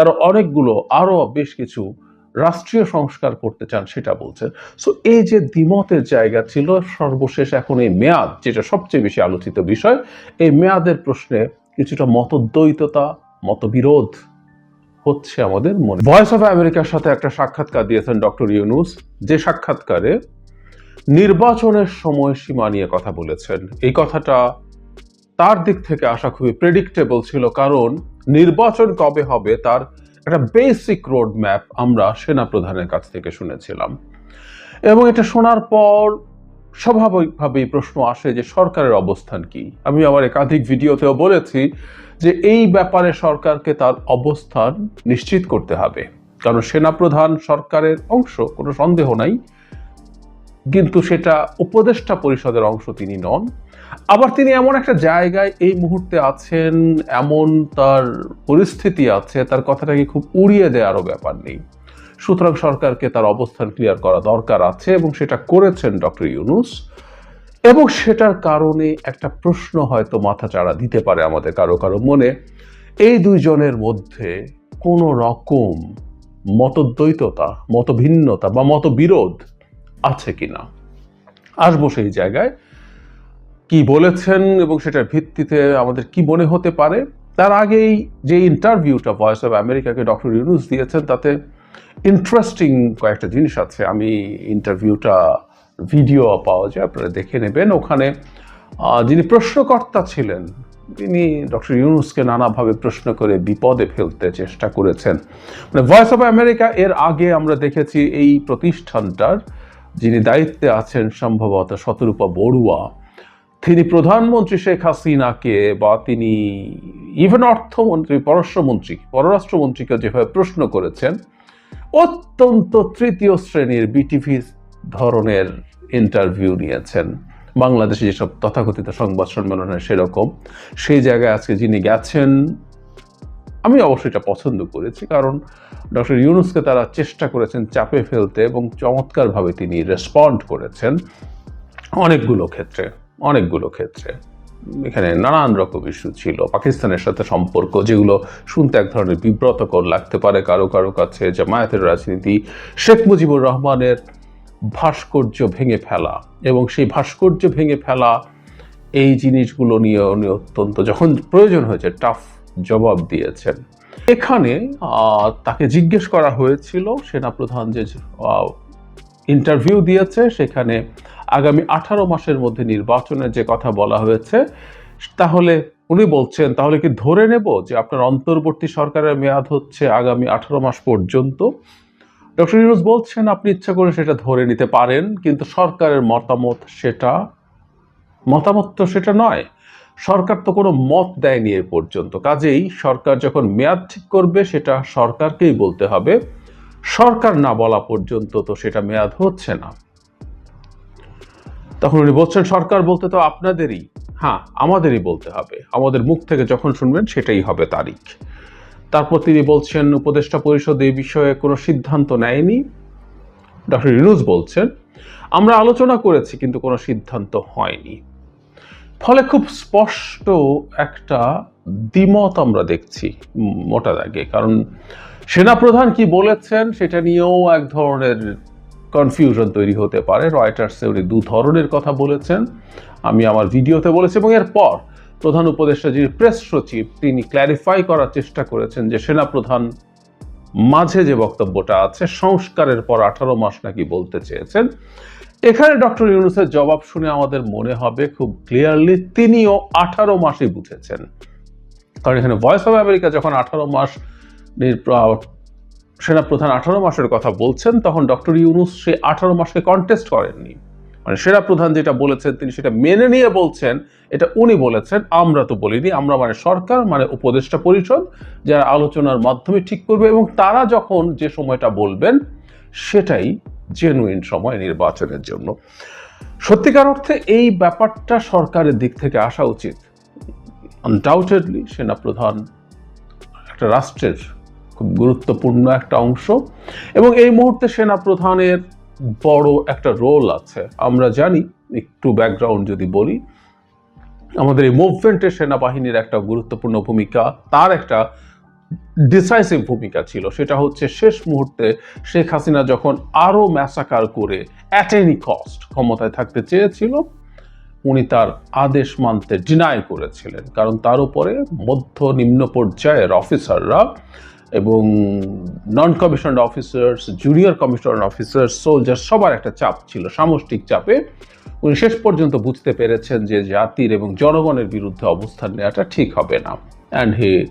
তারা অনেকগুলো, আরও বেশ কিছু রাষ্ট্রীয় সংস্কার করতে চান সেটা বলছেন। সো এই যে দ্বিমতের জায়গা ছিল, সর্বশেষ এখন এই মেয়াদ, যেটা সবচেয়ে বেশি আলোচিত বিষয়, এই মেয়াদের প্রশ্নে কিছুটা মতদ্বৈততা, মতবিরোধ হচ্ছে আমাদের মনে। ভয়েস অফ আমেরিকার সাথে একটা সাক্ষাৎকার দিয়েছেন ডক্টর ইউনুস। যে সাক্ষাৎকারে, নির্বাচনের সময়সীমা নিয়ে কথা বলেছেন। এই কথাটা তার দিক থেকে আসা খুবই প্রেডিক্টেবল ছিল, কারণ নির্বাচন কবে হবে তার একটা বেসিক রোড ম্যাপ আমরা সেনা প্রধানের কাছ থেকে শুনেছিলাম। এবং এটা শোনার পর স্বাভাবিকভাবেই প্রশ্ন আসে যে সরকারের অবস্থান কি? আমি আমার একাধিক ভিডিওতেও বলেছি যে এই ব্যাপারে সরকারকে তার অবস্থান নিশ্চিত করতে হবে। কারণ সেনাপ্রধান সরকারের অংশ, কোনো সন্দেহ নাই। কিন্তু সেটা উপদেষ্টা পরিষদের অংশ তিনি নন। আবার তিনি এমন একটা জায়গায় এই মুহূর্তে আছেন, এমন তার পরিস্থিতি আছে, তার কথাটাকে খুব উড়িয়ে দেওয়ারও ব্যাপার নেই। সুতরাং সরকারকে তার অবস্থান ক্লিয়ার করা দরকার আছে এবং সেটা করেছেন ডক্টর ইউনুস। এবং সেটার কারণে একটা প্রশ্ন হয়তো মাথাচাড়া দিতে পারে আমাদের কারও কারও মনে। এই দুইজনের মধ্যে কোনো রকম মতদ্বৈততা, মতভিন্নতা বা মতবিরোধ আছে কিনা? আসব সেই জায়গায়। কি বলেছেন এবং সেটার ভিত্তিতে আমাদের কি মনে হতে পারে? তার আগেই যে ইন্টারভিউটা ভয়েস অফ আমেরিকাকে ডক্টর ইউনুস দিয়েছেন, তাতে ইন্টারেস্টিং কয়েকটা জিনিস আছে। আমি ইন্টারভিউটা ভিডিও পাওয়া যায়, আপনারা দেখে নেবেন। ওখানে যিনি প্রশ্নকর্তা ছিলেন, তিনি ডক্টর ইউনুসকে নানাভাবে প্রশ্ন করে বিপদে ফেলতে চেষ্টা করেছেন। মানে ভয়েস অফ আমেরিকা এর আগে আমরা দেখেছি এই প্রতিষ্ঠানটার, যিনি দায়িত্বে আছেন সম্ভবত শতরূপা বড়ুয়া তিনি প্রধানমন্ত্রী শেখ হাসিনাকে বা তিনি ইভেন অর্থমন্ত্রী, পররাষ্ট্রমন্ত্রী, পররাষ্ট্রমন্ত্রীকে যেভাবে প্রশ্ন করেছেন, অত্যন্ত তৃতীয় শ্রেণির বিটিভি ধরনের ইন্টারভিউ নিয়েছেন। বাংলাদেশে যেসব তথাকথিত সংবাদ সম্মেলন হয় সেরকম। সেই জায়গায় আজকে যিনি গেছেন, আমি অবশ্যই এটা পছন্দ করেছি কারণ ডক্টর ইউনুসকে তারা চেষ্টা করেছেন চাপে ফেলতে এবং চমৎকারভাবে তিনি রেসপন্ড করেছেন অনেকগুলো ক্ষেত্রে। অনেকগুলো ক্ষেত্রে। এখানে নানান রকম ইস্যু ছিল। পাকিস্তানের সাথে সম্পর্ক যেগুলো শুনতে এক ধরনের বিব্রতকর লাগতে পারে কারও কারও কাছে। জামায়াতের রাজনীতি, শেখ মুজিবুর রহমানের ভাস্কর্য ভেঙে ফেলা এবং সেই ভাস্কর্য ভেঙে ফেলা এই জিনিসগুলো নিয়ে উনি অত্যন্ত যখন প্রয়োজন হয়েছে টাফ জবাব দিয়েছেন। এখানে তাকে জিজ্ঞেস করা হয়েছিল, সেনাপ্রধান যে ইন্টারভিউ দিয়েছে, সেখানে আগামী আঠারো মাসের মধ্যে নির্বাচনের যে কথা বলা হয়েছে, তাহলে উনি বলছেন, তাহলে কি ধরে নেব যে আপনার অন্তর্বর্তী সরকারের মেয়াদ হচ্ছে আগামী আঠারো মাস পর্যন্ত? ডক্টর ইউনুস বলছেন, আপনি ইচ্ছা করে সেটা ধরে নিতে পারেন, কিন্তু সরকারের মতামত সেটা, মতামত তো সেটা নয়। সরকার তো কোনো মত দেয়নি এ পর্যন্ত। কাজেই সরকার যখন মেয়াদ ঠিক করবে, সেটা সরকারকেই বলতে হবে। সরকার না বলা পর্যন্ত তো সেটা মেয়াদ হচ্ছে না। তখন উনি বলছেন, সরকার বলতে তো আপনাদেরই। হ্যাঁ আমাদেরই বলতে হবে। আমাদের মুখ থেকে যখন শুনবেন, সেটাই হবে তারিখ। তারপর তিনি বলছেন, উপদেষ্টা পরিষদ এই বিষয়ে কোনো সিদ্ধান্ত নেয়নি। ডক্টর ইউনুস বলছেন, আমরা আলোচনা করেছি, কিন্তু কোনো সিদ্ধান্ত হয়নি। ফলে খুব স্পষ্ট একটা দ্বিমত আমরা দেখছি মোটা দাগে। কারণ সেনাপ্রধান কি বলেছেন, সেটা নিয়েও এক ধরনের কনফিউশন তৈরি হতে পারে। রয়টার্সে উনি দু ধরনের কথা বলেছেন। আমি আমার ভিডিওতে বলেছি এবং এরপর প্রধান উপদেষ্টা যিনি প্রেস সচিব, তিনি ক্ল্যারিফাই করার চেষ্টা করেছেন যে সেনাপ্রধান মাঝে যে বক্তব্যটা আছে, সংস্কারের পর আঠারো মাস নাকি বলতে চেয়েছেন। এখানে ডক্টর ইউনুসের জবাব শুনে আমাদের মনে হবে খুব ক্লিয়ারলি তিনিও আঠারো মাসই বুঝেছেন। কারণ এখানে ভয়েস অফ আমেরিকা যখন আঠারো মাস সেনাপ্রধান আঠারো মাসের কথা বলছেন, তখন ডক্টর ইউনুস সেই আঠারো মাসকে কন্টেস্ট করেননি। মানে সেনাপ্রধান যেটা বলেছেন, তিনি সেটা মেনে নিয়ে বলছেন, এটা উনি বলেছেন, আমরা তো বলিনি, আমরা মানে সরকার মানে উপদেষ্টা পরিষদ, যারা আলোচনার মাধ্যমে ঠিক করবে এবং তারা যখন যে সময়টা বলবেন, সেটাই জেনুইন সময় নির্বাচনের জন্য। সত্যিকার অর্থে এই ব্যাপারটা সরকারের দিক থেকে আসা উচিত। আনডাউটেডলি সেনাপ্রধান একটা রাষ্ট্রের খুব গুরুত্বপূর্ণ একটা অংশ। এবং এই মুহূর্তে সেনাপ্রধানের বড় একটা রোল আছে। আমরা জানি, একটু ব্যাকগ্রাউন্ড যদি বলি, আমাদের এই মুভমেন্টে সেনাবাহিনীর একটা গুরুত্বপূর্ণ ভূমিকা, তার একটা ডিসাইসিভ ভূমিকা ছিল। সেটা হচ্ছে শেষ মুহূর্তে শেখ হাসিনা যখন আরও ম্যাসাকার করে অ্যাট এনি কস্ট ক্ষমতায় থাকতে চেয়েছিল, উনি তার আদেশ মানতে ডিনাই করেছিলেন। কারণ তার উপরে মধ্য নিম্ন পর্যায়ের অফিসাররা এবং non commissioned officers junior commissioned officers soldier সবার একটা চাপ ছিল, সামষ্টিক চাপে। উনি শেষ পর্যন্ত বুঝতে পেরেছেন যে জাতির এবং জনগণের বিরুদ্ধে অবস্থান নেওয়াটা ঠিক হবে না। অ্যান্ড হি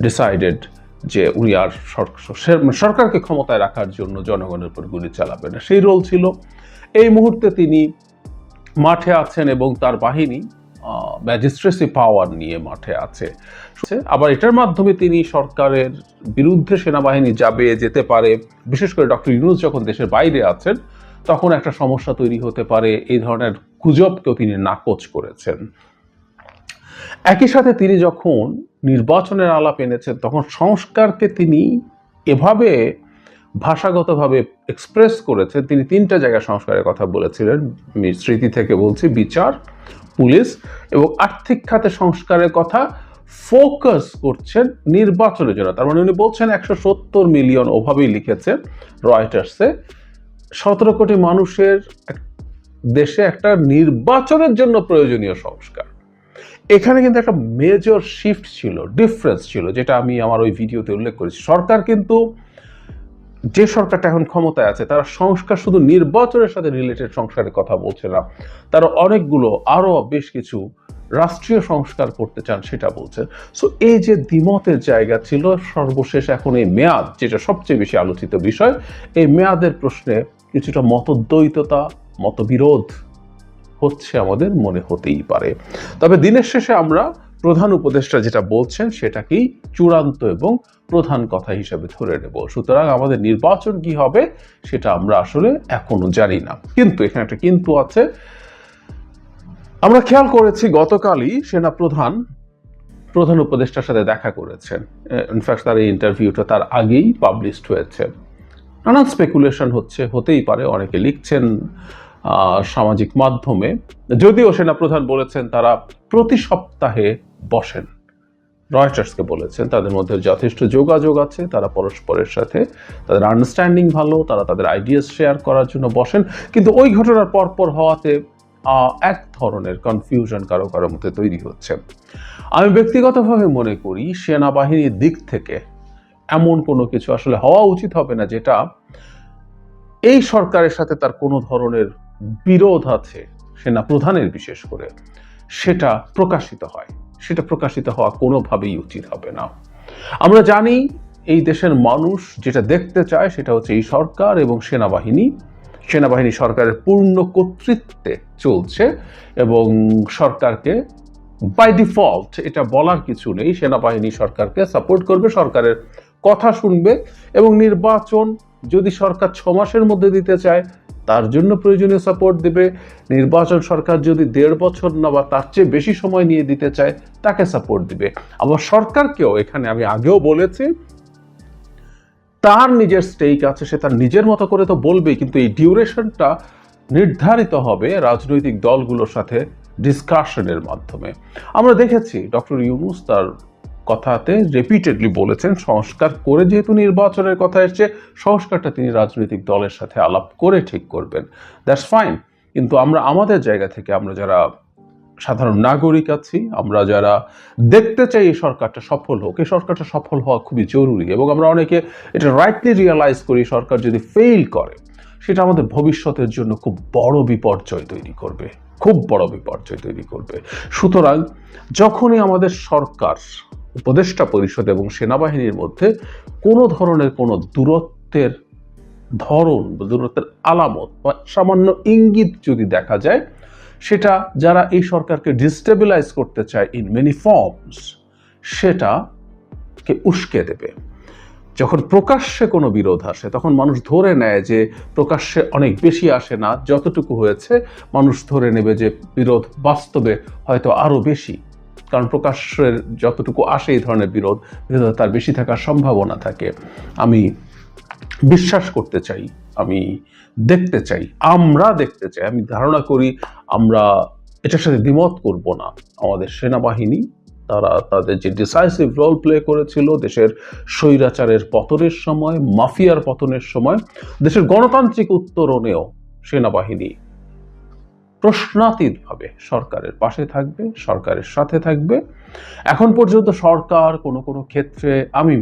ডিসাইডেড যে উনি আর সর- সরকারকে ক্ষমতায় রাখার জন্য জনগণের উপর গুলি চালাবে না। সেই রোল ছিল। এই মুহূর্তে তিনি মাঠে আছেন এবং তার বাহিনী ম্যাজিস্ট্রেসি পাওয়ার নিয়ে মাঠে আছে। আবার এটার মাধ্যমে তিনি সরকারের বিরুদ্ধে সেনাবাহিনী যাবে, যেতে পারে। বিশেষ করে ডক্টর ইউনুস যখন দেশের বাইরে আছেন, তখন একটা সমস্যা তৈরি হতে পারে। এই ধরনের গুজবকেও তিনি নাকচ করেছেন। একই সাথে তিনি যখন নির্বাচনের আলাপ এনেছেন, তখন সংস্কারকে তিনি এভাবে ভাষাগতভাবে এক্সপ্রেস করেছেন। তিনি তিনটা জায়গায় সংস্কারের কথা বলেছিলেন। স্মৃতি থেকে বলছি, বিচার পুলিশ এবং আর্থিক খাতে সংস্কারের কথা ফোকাস করছেন নির্বাচনের জন্য। তার মানে উনি বলছেন একশো সত্তর মিলিয়ন ওভাবেই লিখেছেন রয়টার্সে। সতেরো কোটি মানুষের দেশে একটা নির্বাচনের জন্য প্রয়োজনীয় সংস্কার। এখানে কিন্তু একটা মেজর শিফট ছিল ডিফারেন্স ছিল, যেটা আমি আমার ওই ভিডিওতে উল্লেখ করেছি। সরকার কিন্তু যে সরকারটা এখন ক্ষমতায় আছে, তারা সংস্কার শুধু নির্বাচনের সাথে রিলেটেড সংস্কারের কথা বলছে না, তারা অনেকগুলো আরও বেশ কিছু রাষ্ট্রীয় সংস্কার করতে চান সেটা বলছে। সো এই যে দ্বিমতের জায়গা ছিল, সর্বশেষ এখন এই মেয়াদ, যেটা সবচেয়ে বেশি আলোচিত বিষয়, এই মেয়াদের প্রশ্নে কিছুটা মতদ্বৈততা, মতবিরোধ হচ্ছে আমাদের, মনে হতেই পারে। তবে দিনের শেষে আমরা প্রধান উপদেষ্টা যেটা বলছেন সেটাকেই চূড়ান্ত এবং প্রধান কথা হিসেবে ধরে নেব। সুতরাং আমাদের নির্বাচন কি হবে সেটা আমরা আসলে এখনও জানি না। কিন্তু এখানে একটা কিন্তু আছে। আমরা খেয়াল করেছি গতকালই সেনা প্রধান প্রধান উপদেষ্টার সাথে দেখা করেছেন। ইনফ্যাক্ট তার এই ইন্টারভিউটা তার আগেই পাবলিশড হয়েছে। নানান স্পেকুলেশন হচ্ছে, হতেই পারে, অনেকে লিখছেন। সামাজিক মাধ্যমে। যদিও সেনাপ্রধান বলেছেন তারা প্রতি সপ্তাহে বসেন। রয়টার্সকে বলেছেন তাদের মধ্যে যথেষ্ট যোগাযোগ আছে, তারা পরস্পরের সাথে তাদের আন্ডারস্ট্যান্ডিং ভালো, তারা তাদের আইডিয়াস শেয়ার করার জন্য বসেন। কিন্তু ওই ঘটনার পরপর হওয়াতে এক ধরনের কনফিউশন কারও কারও মধ্যে তৈরি হচ্ছে। আমি ব্যক্তিগতভাবে মনে করি সেনাবাহিনীর দিক থেকে এমন কোনো কিছু আসলে হওয়া উচিত হবে না, যেটা এই সরকারের সাথে তার কোনো ধরনের বিরোধ আছে সেনা প্রধানের বিশেষ করে, সেটা প্রকাশিত হয়। সেটা প্রকাশিত হওয়া কোনোভাবেই উচিত হবে না। আমরা জানি এই দেশের মানুষ যেটা দেখতে চায় সেটা হচ্ছে এই সরকার এবং সেনাবাহিনী। সেনাবাহিনী সরকারের পূর্ণ কর্তৃত্বে চলছে এবং সরকারকে বাই ডিফল্ট এটা বলার কিছু নেই, সেনাবাহিনী সরকারকে সাপোর্ট করবে, সরকারের কথা শুনবে এবং নির্বাচন যদি সরকার ছ মাসের মধ্যে দিতে চায় তার জন্য প্রয়োজনীয় সাপোর্ট দেবে। নির্বাচন সরকার যদি দেড় বছর না বা তার চেয়ে বেশি সময় নিয়ে দিতে চায়, তাকে সাপোর্ট দিবে। আবার সরকারকেও এখানে আমি আগেও বলেছি, তার নিজের স্টেক আছে, সে তার নিজের মতো করে তো বলবেই, কিন্তু এই ডিউরেশনটা নির্ধারিত হবে রাজনৈতিক দলগুলোর সাথে ডিসকাশনের মাধ্যমে। আমরা দেখেছি ডক্টর ইউনুস তার কথাতে রিপিটেডলি বলেছেন, সংস্কার করে যেহেতু নির্বাচনের কথা এসছে, সংস্কারটা তিনি রাজনৈতিক দলের সাথে আলাপ করে ঠিক করবেন। দ্যাটস ফাইন কিন্তু আমরা আমাদের জায়গা থেকে আমরা যারা সাধারণ নাগরিক আছি, আমরা যারা দেখতে চাই এই সরকারটা সফল হোক, এই সরকারটা সফল হওয়া খুবই জরুরি এবং আমরা অনেকে এটা রাইটলি রিয়েলাইজ করি সরকার যদি ফেইল করে, সেটা আমাদের ভবিষ্যতের জন্য খুব বড় বিপর্যয় তৈরি করবে, খুব বড় বিপর্যয় তৈরি করবে। সুতরাং যখনই আমাদের সরকার উপদেষ্টা পরিষদ এবং সেনাবাহিনীর মধ্যে কোনো ধরনের কোনো দূরত্বের ধরন দূরত্বের আলামত বা সামান্য ইঙ্গিত যদি দেখা যায়, সেটা যারা এই সরকারকে ডিস্টেবিলাইজ করতে চায় ইন মেনি ফর্মস সেটাকে উস্কে দেবে। যখন প্রকাশ্যে কোনো বিরোধ আসে, তখন মানুষ ধরে নেয় যে প্রকাশ্যে অনেক বেশি আসে না, যতটুকু হয়েছে, মানুষ ধরে নেবে যে বিরোধ বাস্তবে হয়তো আরও বেশি। কারণ প্রকাশ্যের যতটুকু আসে এই ধরনের বিরোধ বিরোধ তার বেশি থাকার সম্ভাবনা থাকে। আমি বিশ্বাস করতে চাই, আমি দেখতে চাই, আমরা দেখতে চাই, আমি ধারণা করি আমরা এটার সাথে দ্বিমত করব না। আমাদের সেনাবাহিনী, তারা তাদের যে ডিসাইসিভ রোল প্লে করেছিল দেশের স্বৈরাচারের পতনের সময়, মাফিয়ার পতনের সময়, দেশের গণতান্ত্রিক উত্তরণেও সেনাবাহিনী প্রশ্নাতীতভাবে সরকারের পাশে থাকবে, সরকারের সাথে থাকবে। এখন পর্যন্ত সরকার কোনো কোনো ক্ষেত্রে আমি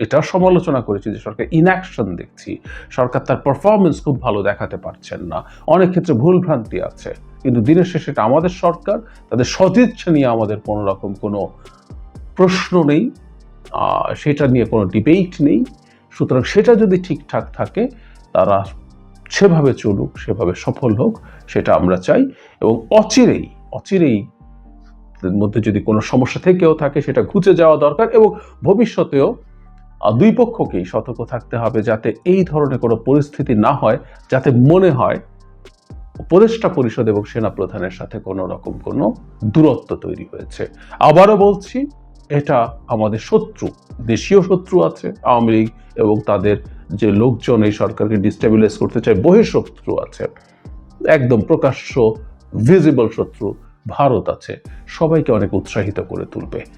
এটা সমালোচনা করেছি যে সরকার ইনঅ্যাকশন দেখছি। সরকার তার পারফরমেন্স খুব ভালো দেখাতে পারছেন না। অনেক ক্ষেত্রে ভুলভ্রান্তি আছে। কিন্তু দিনের শেষে এটা আমাদের সরকার, তাদের সদিচ্ছা নিয়ে আমাদের কোনো রকম কোনো প্রশ্ন নেই সেটা নিয়ে কোনো ডিবেট নেই। সুতরাং সেটা যদি ঠিকঠাক থাকে, তারা সেভাবে চলুক, সেভাবে সফল হোক, সেটা আমরা চাই এবং অচিরেই অচিরেই মধ্যে যদি কোনো সমস্যা থেকেও থাকে, সেটা ঘুচে যাওয়া দরকার এবং ভবিষ্যতেও দুই পক্ষকেই সতর্ক থাকতে হবে যাতে এই ধরনের কোনো পরিস্থিতি না হয়, যাতে মনে হয় উপদেষ্টা পরিষদ এবং সেনা প্রধানের সাথে কোনো রকম কোনো দূরত্ব তৈরি হয়েছে। আবারও বলছি, এটা আমাদের শত্রু, দেশীয় শত্রু আছে, আওয়ামী লীগ এবং তাদের যে লোকজন এই সরকারকে ডিস্টেবিলাইজ করতে চায়, বহিঃশত্রু আছে, একদম প্রকাশ্য ভিজিবল শত্রু, ভারত আছে, সবাইকে অনেক উৎসাহিত করে তুলবে।